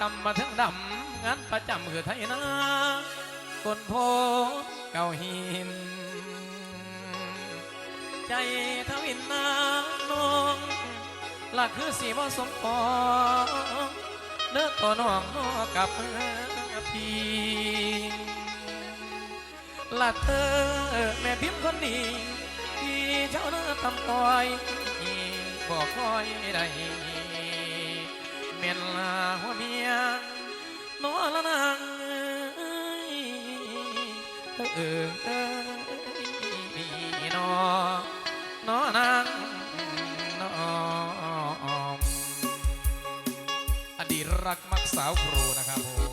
กรรมมาถึงดำงานประจำคือไทยนาคนโพเก่าหิน ใจทวินนานองหลักคือสีบ่สมปองเนื้อตัวน้องนอกับพี่ละเธอแม่พิมพ์คนนี้ที่เจ้าเนื้อทำต้อยบอกคอยได้ เมียนลาหัวเมียนอละนางเออเออเออนอนอนางนออดีตรักมักสาวครูนะครับผม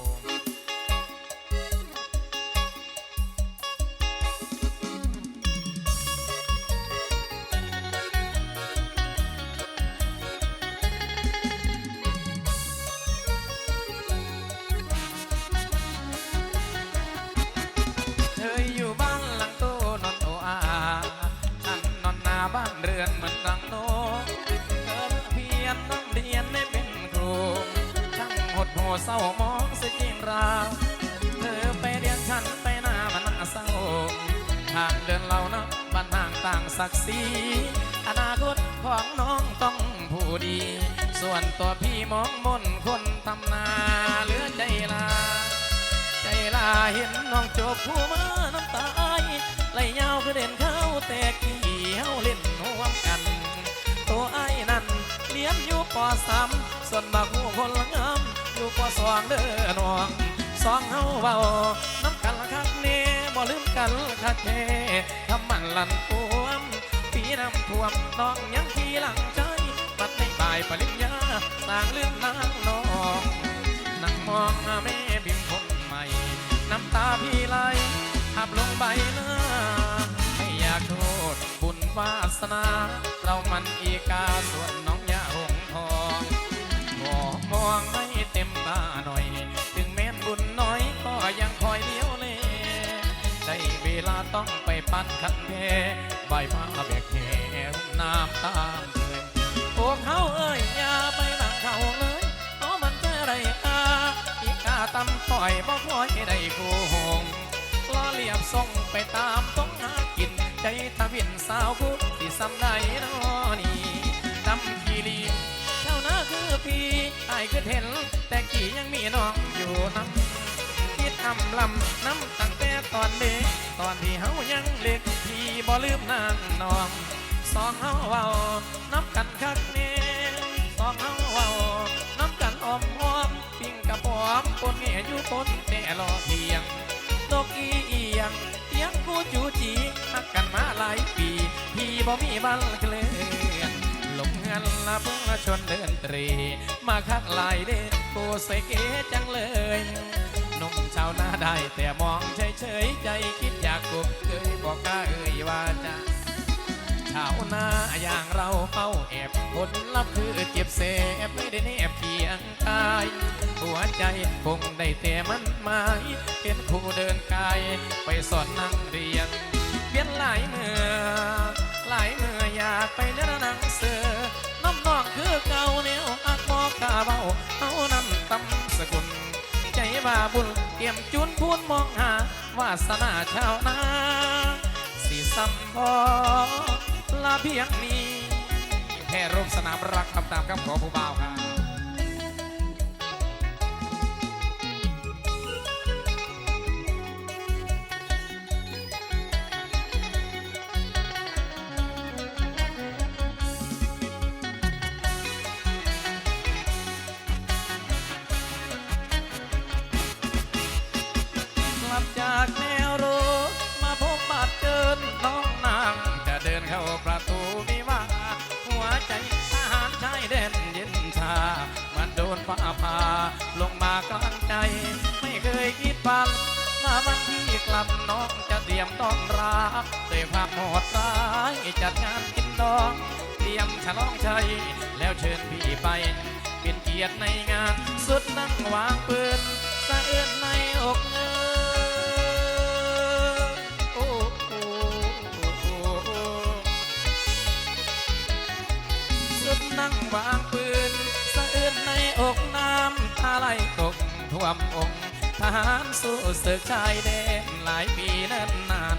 ศร้ามองเสียจริงราวเธอไปเรียนฉันไปหน้ามันน่าเศร้าทางเดินเรานะบ้านห่างต่างศักดิ์ศรีอนาคตของน้องต้องผู้ดี ส่วนตัวพี่มองมนคนทำนาเหลือใจลา ใจลาเห็นน้องจบผู้มาน้ำตายไหลยาวคือเด่นเข้าแต่กี่เฮาเล่นห่วมกัน ตัวไอ้นั่นเลี้ยนอยู่ปอสามส่วนบักหัวคนละงาม อยู่ปอสองเด้อน้องสองเฮาเบาน้ำกันละคักเน่บ่ลืมกันคักแน่ทำมันลันปวมปีน้ำท่วมน้องยังขี่หลังใจบัดในบ่ายปริญญาต่างลืมนางน้องนั่งมองหาแม่บิมคนใหม่ น้ำตาพี่ไหลหับลงใบหน้าไม่อยากโทษบุญวาสนา เรามันอีกาส่วนน้องยาหงทองมองมอง ต็มตาหน่อย ถึงแม้นบุญน้อยก็ยังคอยเลี้ยวเลได้เวลาต้องไปปั้นคันแท้ใบผ้าแบกแขวน้ำตามเอ่ยพวกเขาเอ้ยอย่าไปหลังเขาเลยเพราะมันจะไรอาอีกาตำต่อยบ่คอยได้กูหงล้อเลียบส่งไปตามต้องหากินใจทวินสาวผู้ที่ซ้ำได้นอนี่ดำกีรีเจ้านาคือพี่ไอ้คือเห็น แต่กี่ยังมีน้องอยู่น้ำคิดทำลำน้ำตั้งแต่ตอนเด็กตอนที่เฮายังเล็กพี่บ่ลืมนางน้องสองเฮาเว้านับกันคักแน่สองเฮาเว้านับกันอมหอมปิ้งกระป๋อมปนแง่อยู่ปนแต่รอเพียงนกอีเอียงเสียงกูจูจีฮักกันมาหลายปี พี่บ่มีบัลเคลื่อลงเงินละเพื่อชนเดินตรี มาคักหลายเด่ กูใสเก๋จังเลยหนุ่มชาวนาได้แต่มองเฉยๆใจคิดอยากกุบเคยบอกกล้าเอ่ยว่าจะชาวนาอย่างเราเฝ้าแอบผลลัพธ์คือเจ็บเสบไม่ได้แนบเพียงกายหัวใจคงได้แต่มันหมายเห็นครูเดินกาย ไปสอนนั่งเรียนเพียนหลายเมื่อหลายเมื่ออยากไปเนื้อหนังเสือน้ำนองคือเก่าแนวอักบอกกาเบา ใจบาบุญเตรียมจุนพูนมองหาวาสนาชาวนาสีสัมพอลาเพียงนี้แค่ร่มสนามรักคำตามคำขอผู้บ่าวครับ ลับน้องจะเตรียมต้อนรับด้วยความโหดร้ายจัดงานกินดอง เตรียมฉลองชัยแล้วเชิญพี่ไป เป็นเกียรติในงานสุดนั่งวางปืนสะเอื้นในอกเงอโอ้โอ้โอ้โอ้สุดนั่งวางปืนสะเอื้นในอกน้ำตาไหลตกท่วมองค์ ทหารสู้ศึกชายแดนหลายปีเนิ่นนาน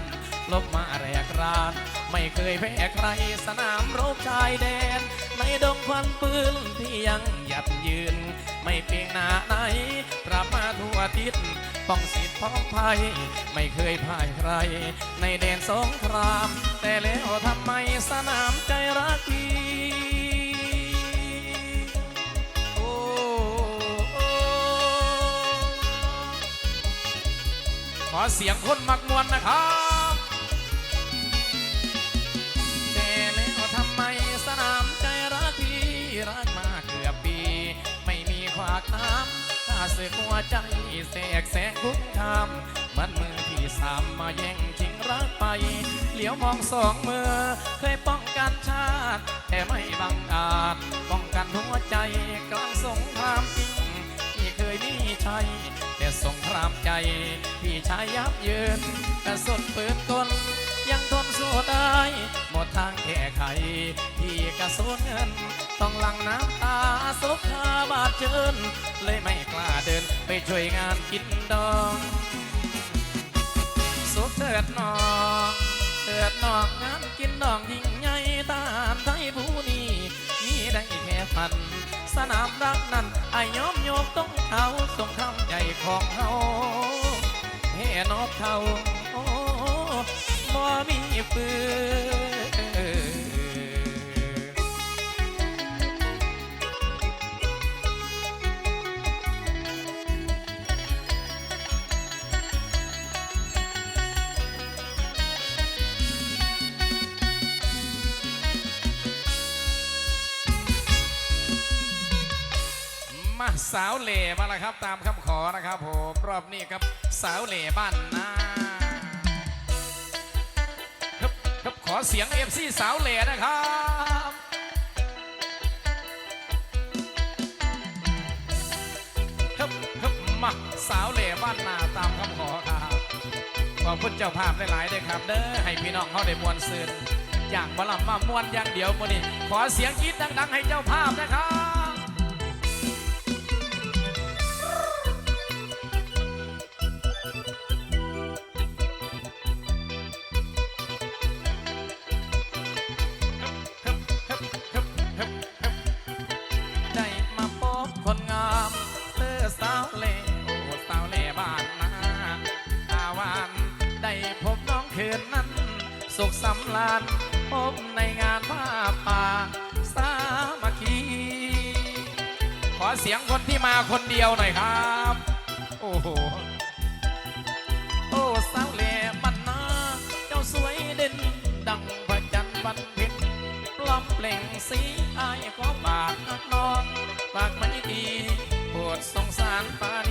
ลบมาแรกราน ไม่เคยแพ้ใครสนามรบชายแดน ในดงควันปืนที่ยังหยัดยืน ไม่เพียงหน้าไหนปรับมาทั่วทิศป้องสิทธิ์พ้องภัย ไม่เคยพ่ายใคร ในแดนสงคราม แต่แล้วทำไมสนามใจรักพี่ เสียงคนมักมวนนะครับแต่แล้วทำไมสนามใจรักพี่รักมาเกือบปี ไม่มีขวากน้ำข้าสึกหัวใจแสกแสงคุกคามมันมือที่สามมาแย่งชิงรักไป เหลียวมองสองมือ เคยป้องกันชาติ แต่ไม่บังอาจ ป้องกันหัวใจกลางสงครามจริงที่เคยมีชัย สงครามใจ พี่ชายยับเยินกระสุนปืนกลยังทนสู้ได้ หมดทางแก้ไข พี่กระสุนเงิน ต้องหลังน้ำตาซบคาบาดเจิน เลยไม่กล้าเดินไปช่วยงานกินดองสุขเถิดนองเถิดนองงานกินดองยิ่งใหญ่ตาไทยผู้นี้มีได้แค่ฝัน สนามรักนั้นายยอมโยมต้องเอาสงครามใจของเฮาเฮนอบเขาบ่มีปืน สาวเหล่มาแล้วครับ ตามคำขอนะครับผมรอบนี้ครับสาวเหล่บ้านนาครับครับขอเสียงเอฟซีสาวเหล่นะครับครับครับมาสาวเหล่บ้านนาตามคำขอครับขอบคุณเจ้าภาพหลายๆด้วยครับเด้อให้พี่น้องเขาได้มวนซืนอย่างบลำมามวนอย่างเดียวมือนี้ขอเสียงกรีดดัง ๆ ให้เจ้าภาพนะครับ บในงานผ้าป่าสามัคคี ขอเสียงคนที่มาคนเดียวหน่อยครับ โอ้โห โอ้สาวเล่บ้านนาเจ้าสวยเด่น ดังพระจันทร์วันเพ็ญปลอมเปล่งสีอายขอบากนักนอนปากไม่ดีปวดสงสารปานี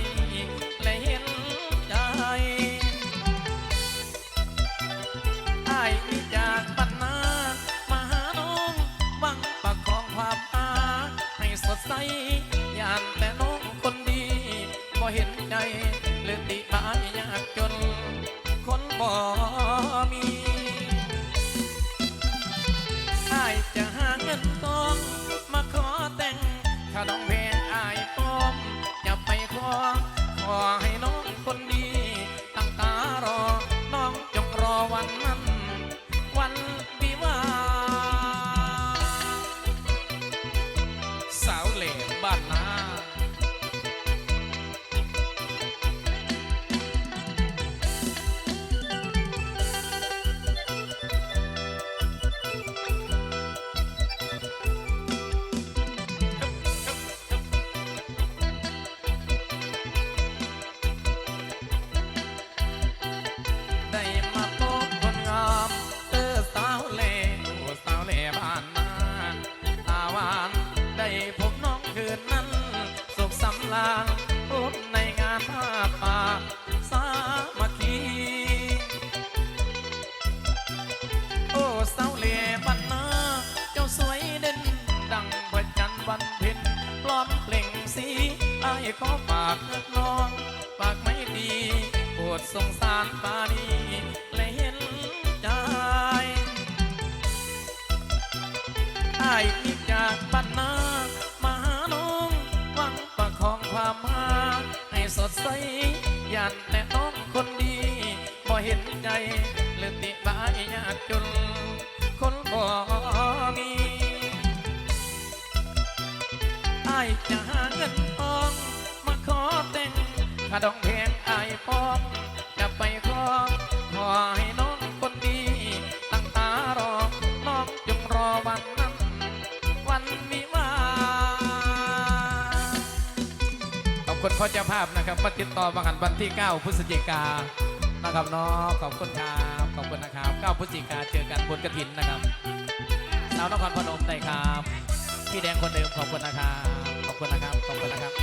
เห็นใจลือติบายยากจน คนบ่มีไอายจะหาเงินทองมาขอแต่งข้าดองเพลงอายปองจะไปขอขอให้น้องคนดี ตั้งตารอน้องจงรอวันนั้นวันวิวาขอบคุณพ่อเจ้าภาพนะครับมาติดต่อบังหันวันที่ 9 พฤศจิกา นะครับเนาะขอบคุณครับขอบคุณนะครับ9พฤศจิกาเจอกันบนกระถินนะครับสาวนครพนมได้ครับพี่แดงคนเดิมขอบคุณนะครับขอบคุณนะครับขอบคุณนะครับ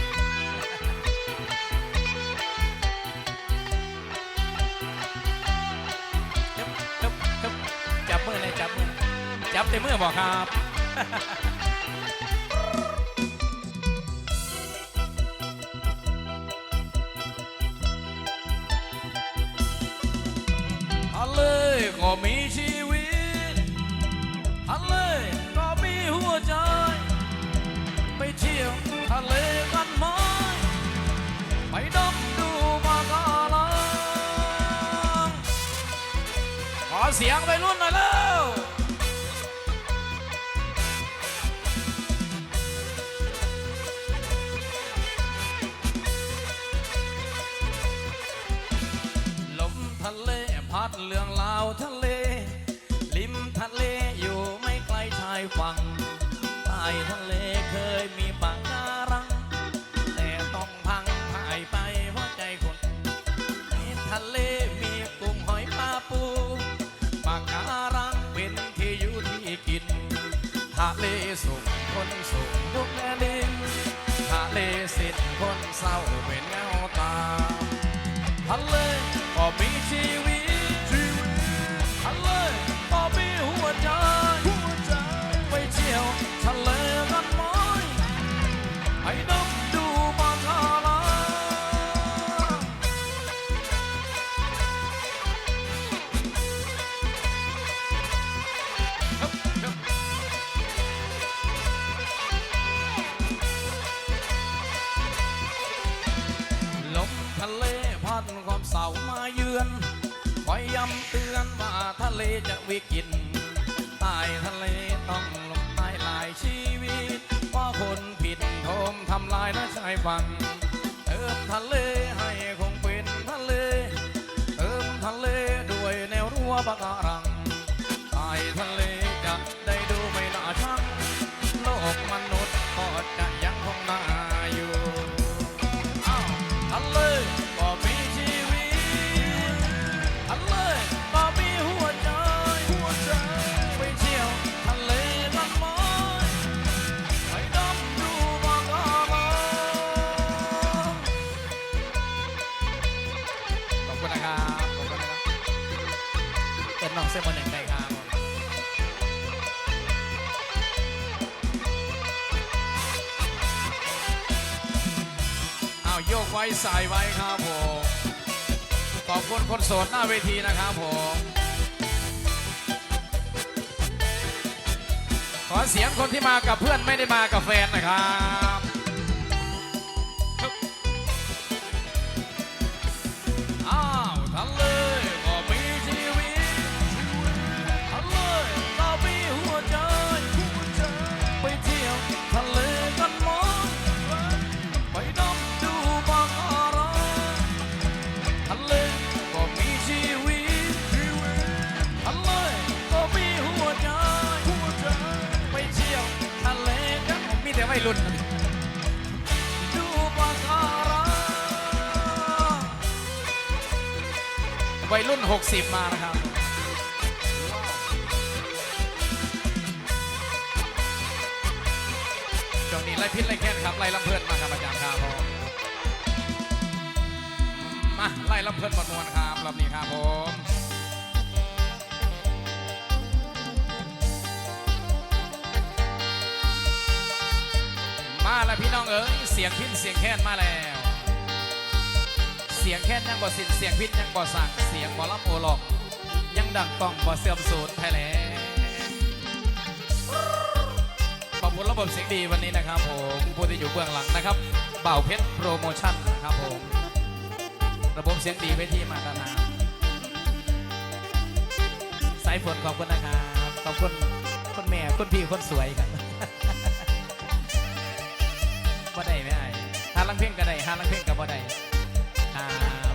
จับมือเลยจับมือจับแต่มือบอกครับ เลกันไหมไปดมดูมากาลังขอเสียงไปรุ่น เลสุขคนสุขทุกและดินทะเลสิทธิ์คนเศร้าเป็นเงา ฝั่งเติมทะเลให้คงเป็นทะเล เติมทะเลด้วยแนวรั้วปาการังาวโยกไว้สายไว้ครับผมขอบคุณคนโสดหน้าเวทีนะครับผมขอเสียงคนที่มากับเพื่อนไม่ได้มากับแฟนนะครับ ล้วพี่น้องเอ๋ยเสียงพินเสียงแค้นมาแล้ว เสียงแค้นยังบ่สิ้นเสียงพินยังบ่สั่งเสียงบ่ลำโอหลอก ยังดังต้องบ่เสื่อมสูญไทยแลนด์ขอบคุณระบบเสียงดีวันนี้นะครับผมผู้ที่อยู่เบื้องหลังนะครับเบ่าเพชรโปรโมชั่นนะครับผมระบบเสียงดีเวทีมาตรฐาสายฝนขอบคุณนะครับขอบคุณคุณแม่คุณพี่คนสวยครับ บ่ได้ไม่ไอ้หาลังเพลงก็ได้หาลังเพลงก็บ่ได้ครับ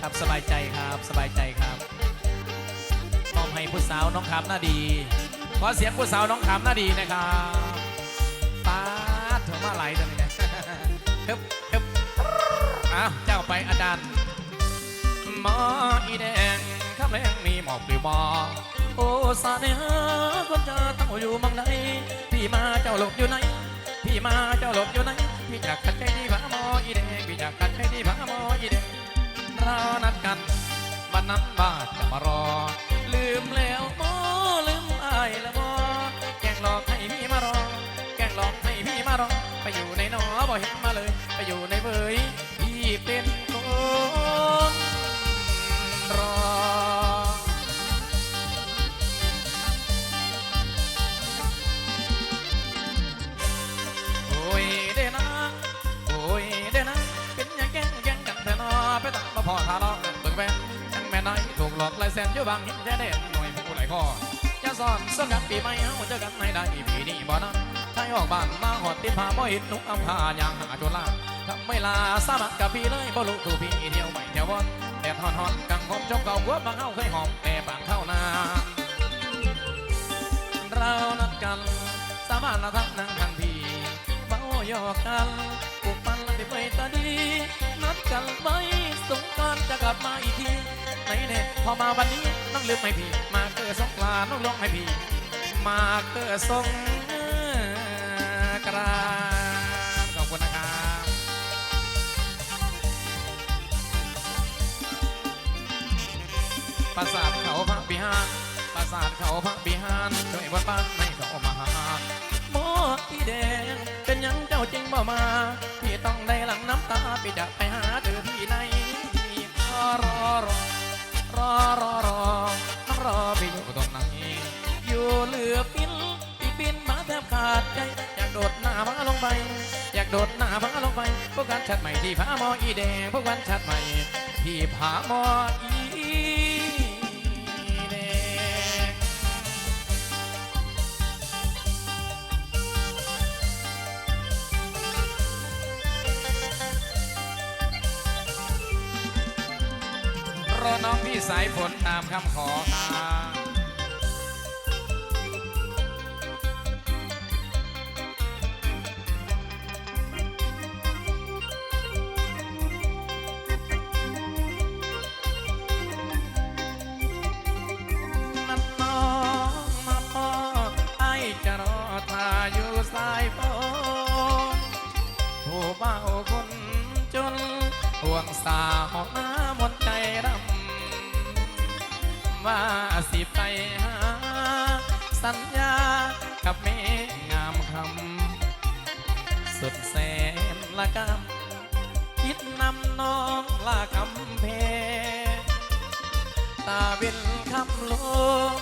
ครับสบายใจครับสบายใจครับมอบให้ผู้สาวน้องขามหน้าดีขอเสียงผู้สาวน้องขามหน้าดีนะครับป้าดเถอะมาไหลตัวนี้นะฮึบฮึบอ้าวเจ้าไปอาจารย์หมออีแดงข้ามแรงมีหมอกหรือบอโอ้สาเนหาคนเจอตั้งอยู่มังไหนพี่มาเจ้าหลบอยู่ไหน มาเจ้าหลบอยู่ไหนพี่อยากกันใจดีพระหมออีเดพี่อยากกันใจดีพระหมออีเดเรานัดกันวันนั้นบ้าจะมารอ ลืมแล้วมอลืมอายแล้วมอแกงหลอกให้พี่มารอ แกงหลอกให้พี่มารอ ไปอยู่ในนอบ่เห็นมาเลย ไปอยู่ในเบยายแสนอยู่บางหินแท้เด่นหน่วยผู้ไหลข้อจะสอนสกันปีใหม่เฮาเจอกันให้ได้ปีนี้บ่นั้นถ้าออกบ้านมาหอดติดผ้าบ่เห็นหนุ่มอำพาอย่างหาจรลาทำไม่ลาสามัคกับพี่เลยบ่รู้ตัวพี่เที่ยวไม่เที่ยววนแต่ทอนหอนกังหอมจมเก่าหัวบางเฮาเคยหอมแต่บางเข้านาเรานัดกันสามารถละทั้งนั่งทางพี่เมาหยอกกันปุกปันไปไปตาดีนัดกันไว้สงการจะกลับมาอีกที ไหนเน่พอมาวันนี้น้องลืมให้พี่ มาเกิดสงกรานต์น้องลงให้พี่ มาเกิดสงกรานขอบคุณนะครับปราสาทเขาพระบิหารปราสาทเขาพระบิหารช่วยบนบ้านให้เขามาหาหมออีแดงเป็นยังเจ้าจริงบ่มาพี่ต้องได้หลังน้ำตาพี่จะไปหาเธอที่ไหนพี่รอรอรอ รอรอรอน้องรอไปอยู่ตรงไหนอยู่เหลือปิ้นปีปิ้นมาแทบขาดใจอยากโดดหน้ามาลงไปอยากโดดหน้ามาลงไปพวกกันชัดใหม่ที่ผาหมออีแดงพวกกันชัดใหม่ที่ผาหมออี รอน้องพี่สายฝนตามคำขอครับ ว่าสิไปหา สัญญากับแม่งามคำ สุดแสนละกำคิดนำน้องลาคำเพตาเวินคำลง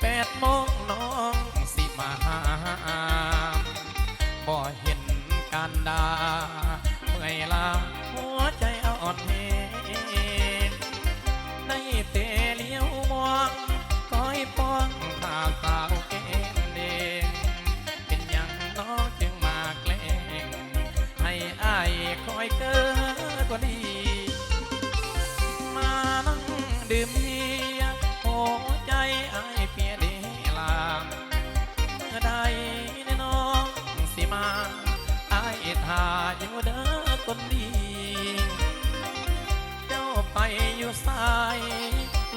แปดโมงน้องสิมาหาบ่เห็นการดา อยู่เด้อคนดี เจ้าไปอยู่สาย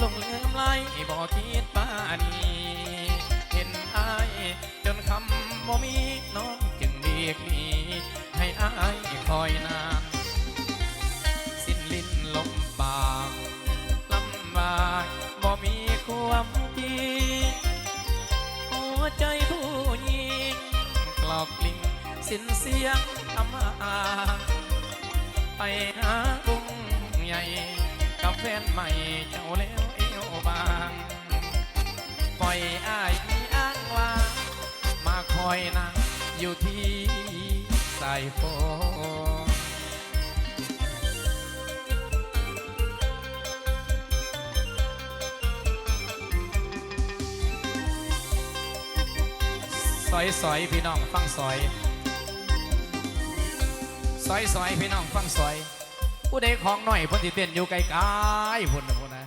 ลงลืมไหลบอกคิดป้านีเห็นอายจนคำบ่มีน้องจึงเรียกมีให้อายคอยนา สินเสียงอำอาไปหาบุ้งใหญ่กับแฟนใหม่เจ้าแล้วเอวบางปล่อยอ้ายมีอ้างว่างมาคอยนั่งอยู่ที่สายฝนสอยสอยพี่น้องฟังสอย ซอยซอยพี่น้องฟังซอย ผู้ใดของหน่อยพ่นสิเต้นอยู่ไกลๆพุ่นนะพุ่นนะ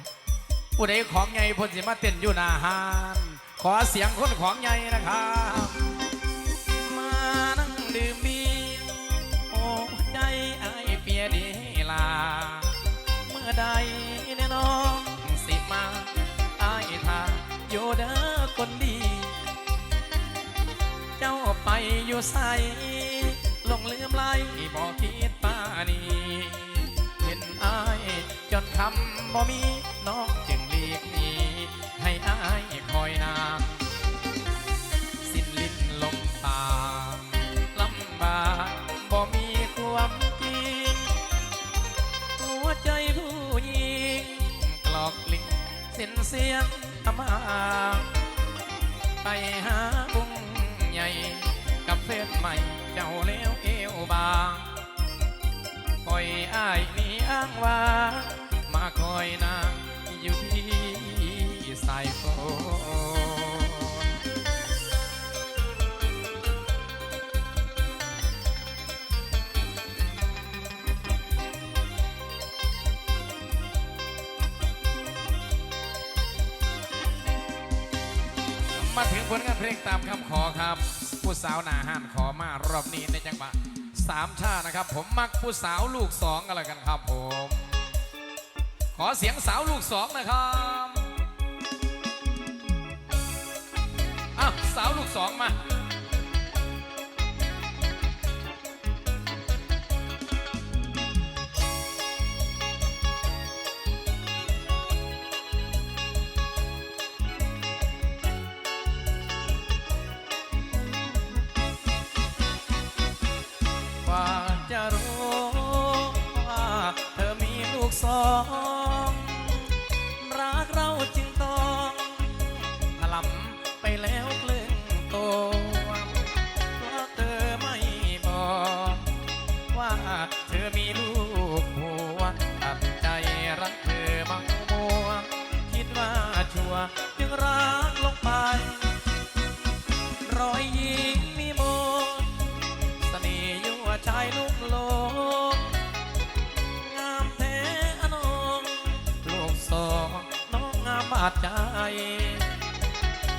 ผู้ใดของใหญ่พ่นสิมาเต้นอยู่หน้าหานขอเสียงคนของใหญ่นะครับมานั่งดื่มเบียร์โอ้ใจไอเปียดีลา เมื่อใดแน่น้องสิมาไอทาอยู่เด้อคนดี เจ้าไปอยู่ใส ลงลืมไหลบอกคิดป้านีเห็นอายจนคำบ่มีน้องจึงหลีกหนีให้อายคอยนานสิ้นลิ้นลมปากลำบากบ่มีความจริงหัวใจผู้หญิงกลอกลิงสิ้นเสียงอำมาไปหาบุ้งใหญ่กับเฟซใหม่ เจ้าเลี้ยวเอวบางปล่อยอ้ายนี่อ้างว่า มาคอยนางอยู่ที่สายฝนมาถึงผลงานเพลงตามคำขอครับ ผู้สาวหนาห้านขอมารอบนี้ในจังหวะสามชานะครับ ผมมักผู้สาวลูกสองกันละกันครับผม ขอเสียงสาวลูกสองนะครับอ้าวสาวลูกสองมา สอง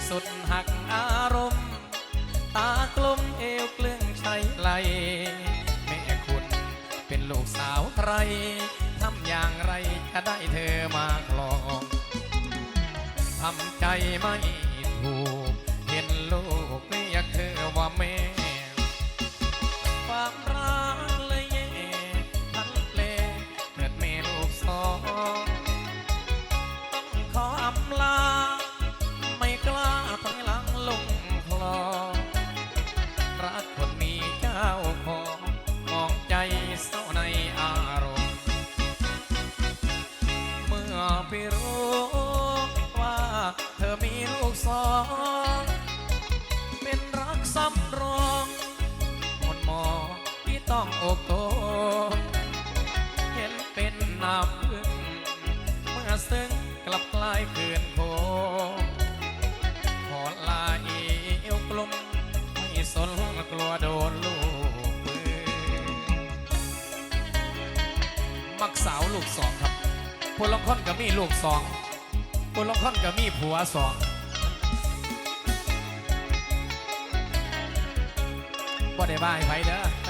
สุดหักอารมณ์ ตากลมเอวเกลื่องชัยไหลแม่คุณเป็นลูกสาวใครทำอย่างไรจะได้เธอมาคลองทำใจไม่ายเกินโคขอลาเอวกลมไม่สนกลัวโดนลูกปืนมักสาวลูกสองครับพลงคนก็มีลูกสองพลงคนก็มีผัวสองบ่ได้บายไปเด้อ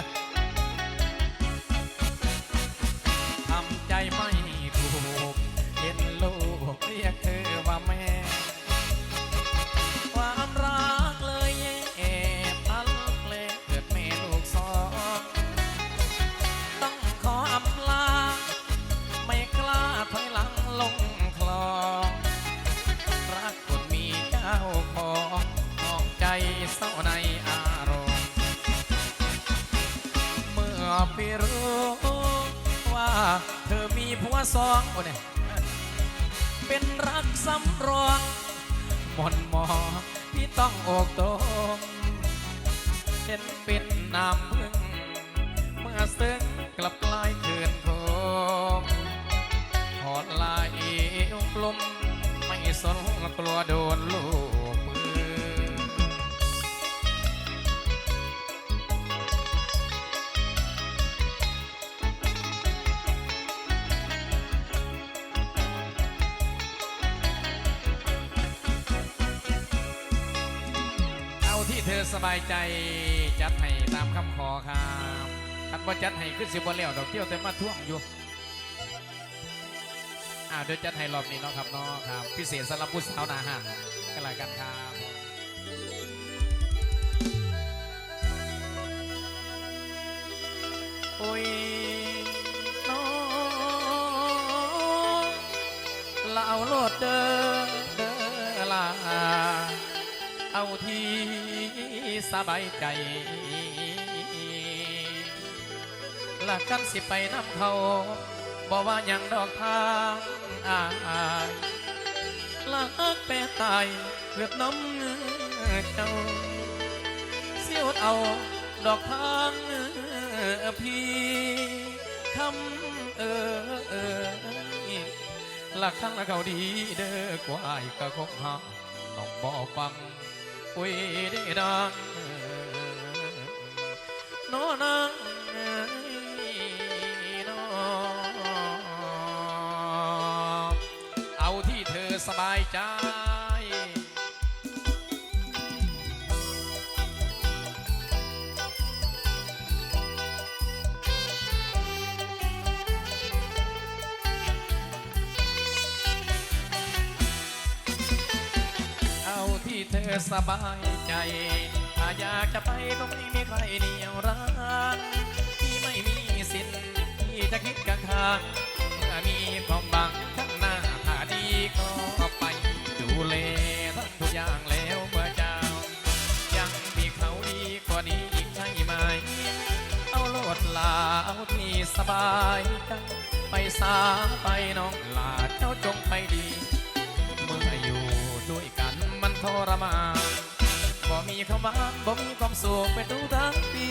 เมื่อไปรู้ว่าเธอมีผัวสองโอ้เนี่ยเป็นรักสำรองหมนหมอที่ต้องอกตมเห็นเป็นน้ำพึ่งเมื่อซึ้งกลับกลายเกินโคมหอดลายเอวกลมไม่สนกลัวโดนลูก สบายใจจัดให้ตามคำขอครับคันบ่จัดให้ขึ้นสิบ่แล้วดอกเที่ยวแต่มาท่วงอยู่อ่าเดี๋ยวจัดให้รอบนี้เนาะครับเนาะครับ พิเศษสำหรับผู้สาวหนาหันกันละกันครับ บายใจละกันสิไปน้ำเขาบอกว่ายังดอกทางอายลักแปรตายเลือดน้ำเจ้าเสียวเอาดอกทางพี่คำเออเออหลักทางละเขาดีเด้อกว่าอีกก็คงหาน้องบอฟัง คุยได้ดังโนนังโนเอาที่เธอสบายใจ อสบายใจ ถ้าอยากจะไปก็ไม่มีใครเหนียวรั้งที่ไม่มีสิทธิ์ที่จะคิดกังขาเมื่อมีความบังข้างหน้าถ้าดีก็ไปดูแลทั้งทุกอย่างแล้วเมื่อเจ้า ยังมีเขาดีกว่านี้อีกใช่ไหม เอาโลดลาเอาที่สบายใจไปสาไปน้องลาเจ้าจงไปดี ทรมานบ่มีคำหวานบ่มีความสุขเป็นทุกทั้งปี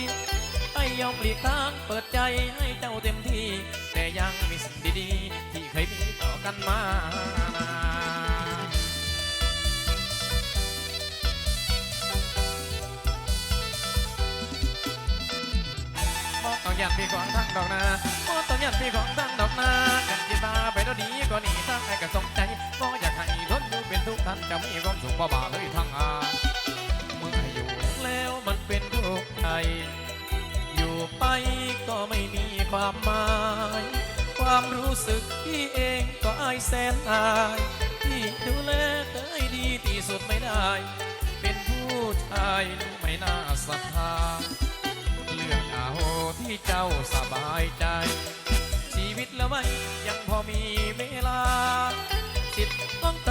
ไอ้ยอมหลีกทางเปิดใจให้เจ้าเต็มที่ แต่ยังมีสิ่งดีๆ ที่เคยมีต่อกันมาต้องยันพี่ของทั้งดอกนาบ่ต้องยันพี่ของทั้งดอกนากันจิตมาไปแล้วดีก็หนีทางไอ้ก็สงใจบ่อยากให้ทนอยู่เป็นทุกข์ท่านจะมีความ บ่บาเลยทั้งอาเมื่ออยู่แล้วมันเป็นทุกข์ใจอยู่ไปก็ไม่มีความหมาย ความรู้สึกที่เองก็อายแสนอายที่ดูแลเธอให้ดีที่สุดไม่ได้ เป็นผู้ชายไม่น่าศรัทธาเลือกเอาที่เจ้าสบายใจ ชีวิตแล้วไม่ยังพอมีเวลา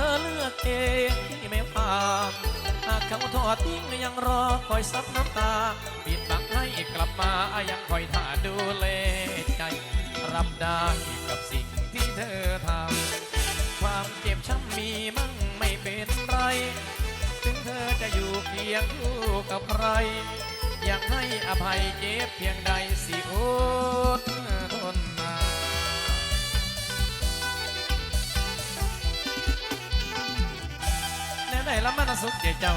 เธอเลือกเองที่ไม่ผ่านหากเขาทอดทิ้งยังรอคอยซับน้ำตาปิดบังให้กลับมายังคอยท่าดูแลใจ รับได้กับสิ่งที่เธอทำความเจ็บช้ำมีมั่งไม่เป็นไร ถึงเธอจะอยู่เคียงคู่กับใครอยากให้อภัยเจ็บเพียงใดสิอดทน ไหนละมันสุขใจเจ้า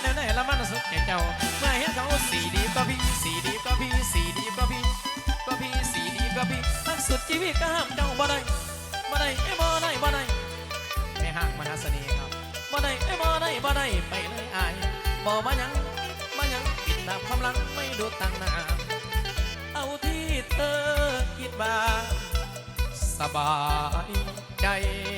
แนวไหนละมันสุขใจเจ้าเมื่อเห็นเขาสีดีก็พี่สีดีก็พี่สีดีก็พี่ก็พี่สีดีก็พี่ทั้งสุดชีวิตก็ห้ามเจ้าบ่ได้บ่ได้เอ้บ่ได้บ่ได้แม่ห้างมหาเสน่ห์ครับบ่ได้เอ้บ่ได้บ่ได้ไปเลยอายบ่มาหยังมาหยังปิดหน้าความหลังไม่ดูตั้งหน้าเอาที่เธอคิดว่าสบายใจ